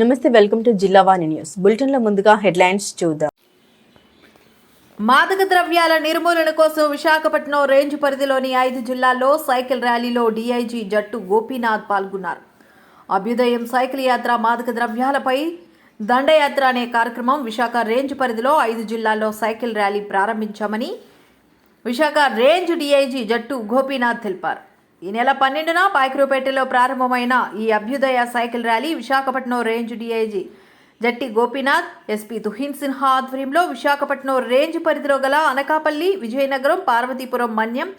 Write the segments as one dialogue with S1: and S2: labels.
S1: నమస్తే welcome to జిల్లా వాణి news. బులెటిన్లో ముందుగా హెడ్లైన్స్ చూద్దాం.
S2: మాదక ద్రవ్యాల నిర్మూలన కోసం విశాఖపట్నం రేంజ్ పరిధిలోని ఐదు జిల్లాల్లో సైకిల్ ర్యాలీలో డీఐజీ జట్టు గోపీనాథ్ పాల్గొన్నారు. అభ్యుదయం సైకిల్ యాత్ర మాదక ద్రవ్యాలపై దండయాత్ర అనే కార్యక్రమం విశాఖ రేంజ్ పరిధిలో ఐదు జిల్లాల్లో సైకిల్ ర్యాలీ ప్రారంభించామని విశాఖ రేంజ్ డీఐజీ జట్టు గోపీనాథ్ తెలిపారు. ఈ నెల పన్నెండున పాయకరూపేటలో ప్రారంభమైన ఈ అభ్యుదయ cycle rally Visakhapatnam range DIG. Jatti Gopinath SP Tuhin Sinha ఆధ్వర్యంలో విశాఖపట్నం రేంజ్ పరిధిలో గల అనకాపల్లి విజయనగరం పార్వతీపురం మన్యం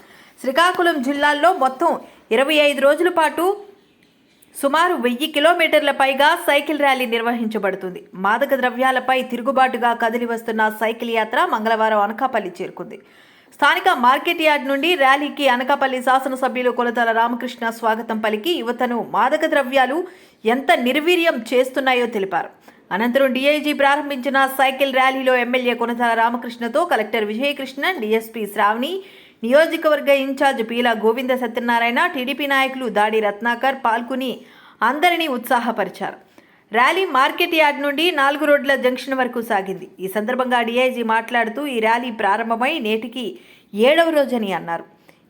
S2: శ్రీకాకుళం జిల్లాల్లో మొత్తం ఇరవై ఐదు రోజుల పాటు సుమారు వెయ్యి కిలోమీటర్ల పైగా సైకిల్ ర్యాలీ నిర్వహించబడుతుంది. మాదక ద్రవ్యాలపై తిరుగుబాటుగా కదిలి వస్తున్న సైకిల్ యాత్ర మంగళవారం అనకాపల్లి చేరుకుంది. స్థానిక మార్కెట్ యార్డ్ నుండి ర్యాలీకి అనకాపల్లి శాసనసభ్యులు కొలతల రామకృష్ణ స్వాగతం పలికి యువతను మాదక ద్రవ్యాలు ఎంత నిర్వీర్యం చేస్తున్నాయో తెలిపారు. అనంతరం డీఐజీ ప్రారంభించిన సైకిల్ ర్యాలీలో ఎమ్మెల్యే కొనసాల రామకృష్ణతో కలెక్టర్ విజయకృష్ణన్ డీఎస్పీ శ్రావణి నియోజకవర్గ ఇన్ఛార్జ్ పీల గోవింద సత్యనారాయణ టీడీపీ నాయకులు దాడి రత్నాకర్ పాల్గొని అందరినీ ఉత్సాహపరిచారు. ర్యాలీ మార్కెట్ యార్డ్ నుండి నాలుగు రోడ్ల జంక్షన్ వరకు సాగింది. ఈ సందర్భంగా డిఐజీ మాట్లాడుతూ ఈ ర్యాలీ ప్రారంభమై నేటికి ఏడవ రోజని అన్నారు.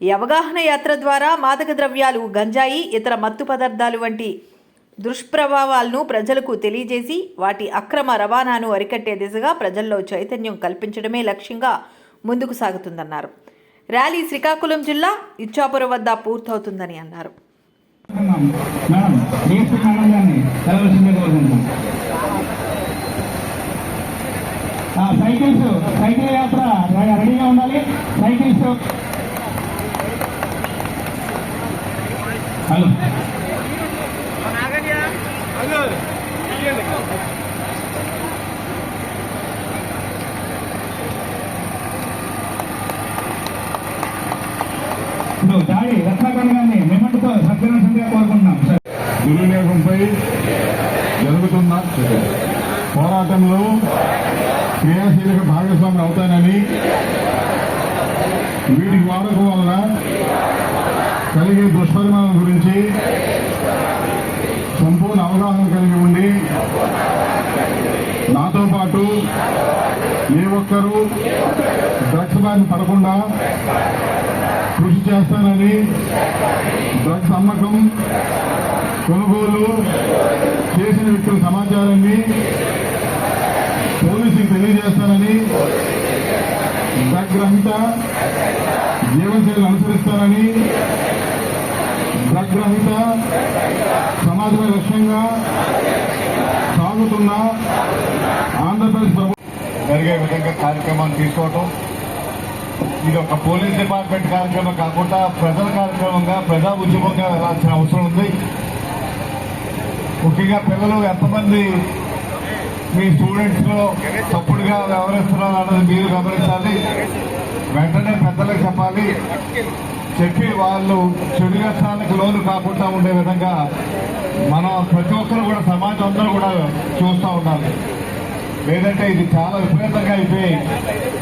S2: ఈ అవగాహన యాత్ర ద్వారా మాదక ద్రవ్యాలు గంజాయి ఇతర మత్తు పదార్థాలు వంటి దుష్ప్రభావాలను ప్రజలకు తెలియజేసి వాటి అక్రమ రవాణాను అరికట్టే దిశగా ప్రజల్లో చైతన్యం కల్పించడమే లక్ష్యంగా ముందుకు సాగుతుందన్నారు. ర్యాలీ శ్రీకాకుళం జిల్లా ఇచ్చాపురం వద్ద పూర్తవుతుందని అన్నారు.
S3: మేడం డిఎస్పీ సైకిల్స్ సైకిల్ యాత్ర రెడీగా ఉండాలి. సైకిల్స్. హలో. ఇప్పుడు దాడి రత్నాకర్ గారిని మెమంటతో సత్యనాశంగా కోరుకుంటున్నాం. సార్
S4: దుర్వినియోగంపై జరుగుతున్న పోరాటంలో క్రియాశీలక భాగస్వామి అవుతానని వీటికి వాడకం వల్ల కలిగే దుష్పరిణామం గురించి సంపూర్ణ అవగాహన కలిగి ఉండి నాతో పాటు ఏ ఒక్కరూ డ్రగ్స్ బారిన పడకుండా కృషి చేస్తానని డ్రగ్స్ అమ్మకం కొనుగోలు చేసిన వ్యక్తుల సమాచారాన్ని పోలీసులకు తెలియజేస్తానని డ్రగ్ రహిత జీవనశైలి అనుసరిస్తానని డ్రగ్ సమాజమే లక్ష్యంగా సాగుతున్న ఆంధ్రప్రదేశ్ ప్రభుత్వం. జరిగే విధంగా కార్యక్రమాన్ని తీసుకోవటం ఇది ఒక పోలీస్ డిపార్ట్మెంట్ కార్యక్రమం కాకుండా ప్రజల కార్యక్రమంగా ప్రజా ఉద్యమంగా వెళ్ళాల్సిన అవసరం ఉంది. ముఖ్యంగా పిల్లలు ఎంతమంది మీ స్టూడెంట్స్లో తప్పుడుగా వ్యవహరిస్తున్నారు అన్నది మీరు గమనించాలి. వెంటనే పెద్దలకు చెప్పాలి. చెప్పి వాళ్ళు చెడు వ్యసనాలకు లోను కాకుండా ఉండే విధంగా మనం ప్రతి ఒక్కరు కూడా సమాజం అందరూ కూడా చూస్తూ ఉండాలి. లేదంటే ఇది చాలా విపరీతంగా అయిపోయి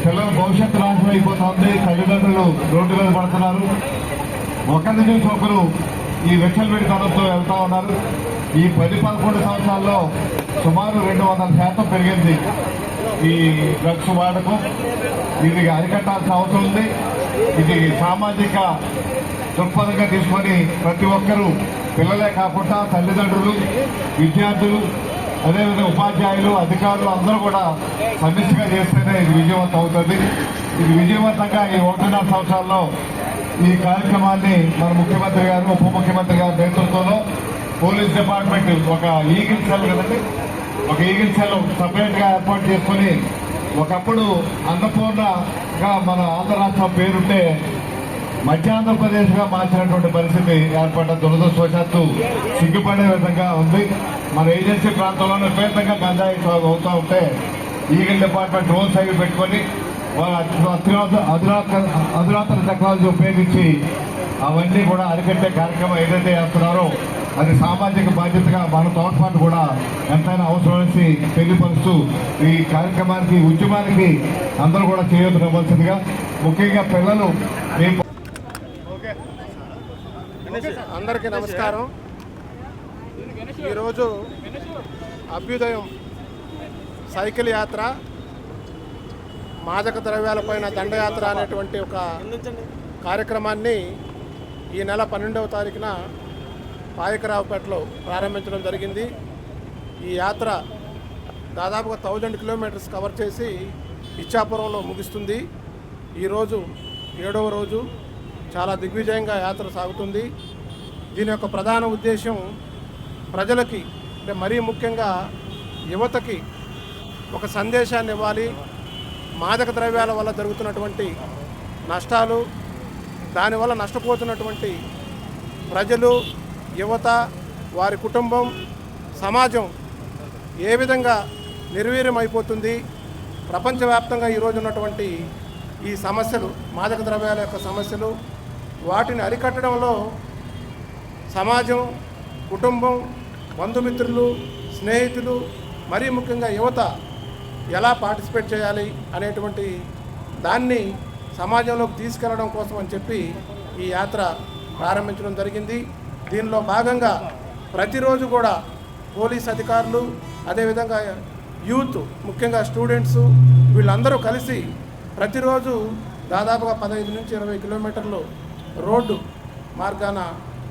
S4: పిల్లల భవిష్యత్తు నాశనం అయిపోతుంది. తల్లిదండ్రులు రోడ్డు మీద పడుతున్నారు. ఒకరిని చూసి ఒకరు ఈ విచ్చలవిడితనంతో వెళ్తా ఉన్నారు. ఈ పది పదకొండు సంవత్సరాల్లో సుమారు రెండు వందల శాతం పెరిగింది ఈ డ్రగ్స్ వాడకం. ఇది అరికట్టాల్సిన అవసరం ఉంది. ఇది సామాజిక దృక్పథంగా తీసుకొని ప్రతి ఒక్కరూ పిల్లలే కాకుండా తల్లిదండ్రులు విద్యార్థులు అదేవిధంగా ఉపాధ్యాయులు అధికారులు అందరూ కూడా సమిష్టిగా చేస్తేనే ఇది విజయవంతం అవుతుంది. ఇది విజయవంతంగా ఈ ఒకటిన్నర సంవత్సరాల్లో ఈ కార్యక్రమాన్ని మన ముఖ్యమంత్రి గారు ఉప ముఖ్యమంత్రి గారి నేతృత్వంలో పోలీస్ డిపార్ట్మెంట్ ఒక ఈగిల్ సెల్ కదండి? ఒక ఈగిల్ సెల్ సపరేట్గా ఏర్పాటు చేసుకొని ఒకప్పుడు అన్నపూర్ణగా మన ఆంధ్ర రాష్ట్రం పేరుంటే మధ్య ఆంధ్రప్రదేశ్గా మార్చినటువంటి పరిస్థితి ఏర్పడ్డ దురదృష్టవశాత్తు సిగ్గుపడే విధంగా ఉంది. మన ఏజెన్సీ ప్రాంతంలో విపరీతంగా గంజాయి సాగు అవుతూ ఉంటే ఈగిల్ డిపార్ట్మెంట్ రోల్ సైడ్ పెట్టుకొని వాళ్ళ అధునాత- అధునాత- అధునాతన టెక్నాలజీ ఉపయోగించి అవన్నీ కూడా అరికట్టే కార్యక్రమం ఏదైతే చేస్తున్నారో అది సామాజిక బాధ్యతగా మన తోడ్పాటు కూడా ఎంతైనా అవసరమనేసి తెలియపరుస్తూ ఈ కార్యక్రమానికి ఉద్యమానికి అందరూ కూడా చేయవలసిందిగా ముఖ్యంగా పిల్లలు
S5: అందరికీ నమస్కారం. ఈరోజు అభ్యుదయం సైకిల్ యాత్ర మాదక ద్రవ్యాలపైన దండయాత్ర అనేటువంటి ఒక కార్యక్రమాన్ని ఈ నెల పన్నెండవ తారీఖున పాయకరావుపేటలో ప్రారంభించడం జరిగింది. ఈ యాత్ర దాదాపుగా థౌజండ్ కిలోమీటర్స్ కవర్ చేసి ఇచ్చాపురంలో ముగుస్తుంది. ఈరోజు ఏడవ రోజు చాలా దిగ్విజయంగా యాత్ర సాగుతుంది. దీని యొక్క ప్రధాన ఉద్దేశం ప్రజలకి అంటే మరీ ముఖ్యంగా యువతకి ఒక సందేశాన్ని ఇవ్వాలి. మాదక ద్రవ్యాల వల్ల జరుగుతున్నటువంటి నష్టాలు దానివల్ల నష్టపోతున్నటువంటి ప్రజలు యువత వారి కుటుంబం సమాజం ఏ విధంగా నిర్వీర్యమైపోతుంది ప్రపంచవ్యాప్తంగా ఈరోజు ఉన్నటువంటి ఈ సమస్యలు మాదక ద్రవ్యాల యొక్క సమస్యలు వాటిని అరికట్టడంలో సమాజం కుటుంబం బంధుమిత్రులు స్నేహితులు మరీ ముఖ్యంగా యువత ఎలా పార్టిసిపేట్ చేయాలి అనేటువంటి దాన్ని సమాజంలోకి తీసుకెళ్ళడం కోసం అని చెప్పి ఈ యాత్ర ప్రారంభించడం జరిగింది. దీనిలో భాగంగా ప్రతిరోజు కూడా పోలీస్ అధికారులు అదేవిధంగా యూత్ ముఖ్యంగా స్టూడెంట్స్ వీళ్ళందరూ కలిసి ప్రతిరోజు దాదాపుగా పదహైదు నుంచి ఇరవై కిలోమీటర్లు రోడ్డు మార్గాన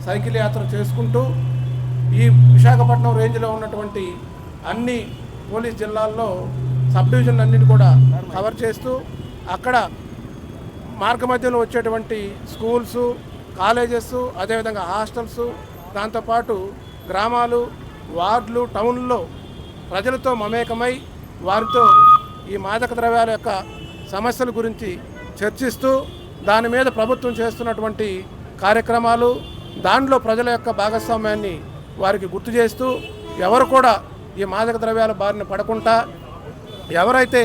S5: సైకిల్ యాత్ర చేసుకుంటూ ఈ విశాఖపట్నం రేంజ్లో ఉన్నటువంటి అన్ని పోలీస్ జిల్లాల్లో సబ్ డివిజన్ అన్నిటి కూడా కవర్ చేస్తూ అక్కడ మార్గ మధ్యలో వచ్చేటువంటి స్కూల్స్ కాలేజెస్ అదేవిధంగా హాస్టల్స్ దాంతోపాటు గ్రామాలు వార్డులు టౌన్లో ప్రజలతో మమేకమై వారితో ఈ మాదక ద్రవ్యాల యొక్క సమస్యల గురించి చర్చిస్తూ దాని మీద ప్రభుత్వం చేస్తున్నటువంటి కార్యక్రమాలు దాంట్లో ప్రజల యొక్క భాగస్వామ్యాన్ని వారికి గుర్తు చేస్తూ ఎవరు కూడా ఈ మాదక ద్రవ్యాల బారిన పడకుండా ఎవరైతే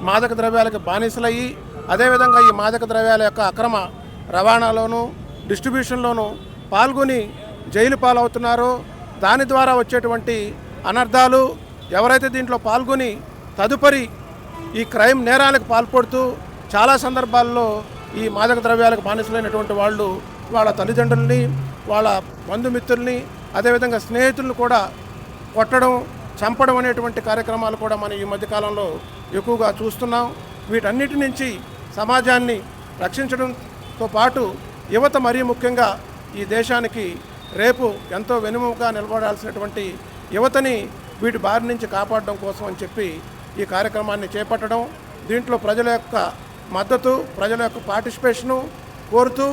S5: మాదక ద్రవ్యాలకు బానిసలయ్యి అదేవిధంగా ఈ మాదక ద్రవ్యాల యొక్క అక్రమ రవాణాలోను డిస్ట్రిబ్యూషన్లోను పాల్గొని జైలు పాలవుతున్నారో దాని ద్వారా వచ్చేటువంటి అనర్థాలు ఎవరైతే దీంట్లో పాల్గొని తదుపరి ఈ క్రైమ్ నేరాలకు పాల్పడుతూ చాలా సందర్భాల్లో ఈ మాదక ద్రవ్యాలకు బానిసలైనటువంటి వాళ్ళు వాళ్ళ తల్లిదండ్రుల్ని వాళ్ళ బంధుమిత్రుల్ని అదేవిధంగా స్నేహితులను కూడా కొట్టడం చంపడం అనేటువంటి కార్యక్రమాలు కూడా మనం ఈ మధ్యకాలంలో ఎక్కువగా చూస్తున్నాం. వీటన్నిటి నుంచి సమాజాన్ని రక్షించడంతో పాటు యువత మరీ ముఖ్యంగా ఈ దేశానికి రేపు ఎంతో వెనుముగా నిలబడాల్సినటువంటి యువతని వీటి బారి నుంచి కాపాడడం కోసం అని చెప్పి ఈ కార్యక్రమాన్ని చేపట్టడం దీంట్లో ప్రజల యొక్క మద్దతు ప్రజల యొక్క పార్టిసిపేషను కోరుతూ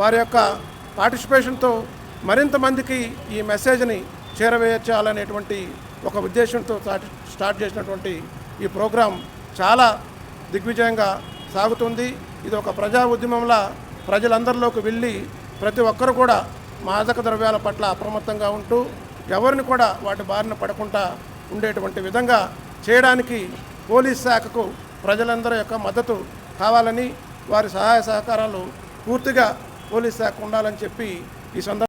S5: వారి యొక్క పార్టిసిపేషన్తో మరింత మందికి ఈ మెసేజ్ని చేరవేర్చాలనేటువంటి ఒక ఉద్దేశంతో స్టార్ట్ స్టార్ట్ చేసినటువంటి ఈ ప్రోగ్రాం చాలా దిగ్విజయంగా సాగుతుంది. ఇది ఒక ప్రజా ఉద్యమంలా ప్రజలందరిలోకి వెళ్ళి ప్రతి ఒక్కరు కూడా మాదక ద్రవ్యాల పట్ల అప్రమత్తంగా ఉంటూ ఎవరిని కూడా వాటి బారిన పడకుండా ఉండేటువంటి విధంగా చేయడానికి పోలీస్ శాఖకు ప్రజలందరి యొక్క మద్దతు కావాలని వారి సహాయ సహకారాలు పూర్తిగా పోలీస్ శాఖ ఉండాలని చెప్పి ఈ సందర్భంగా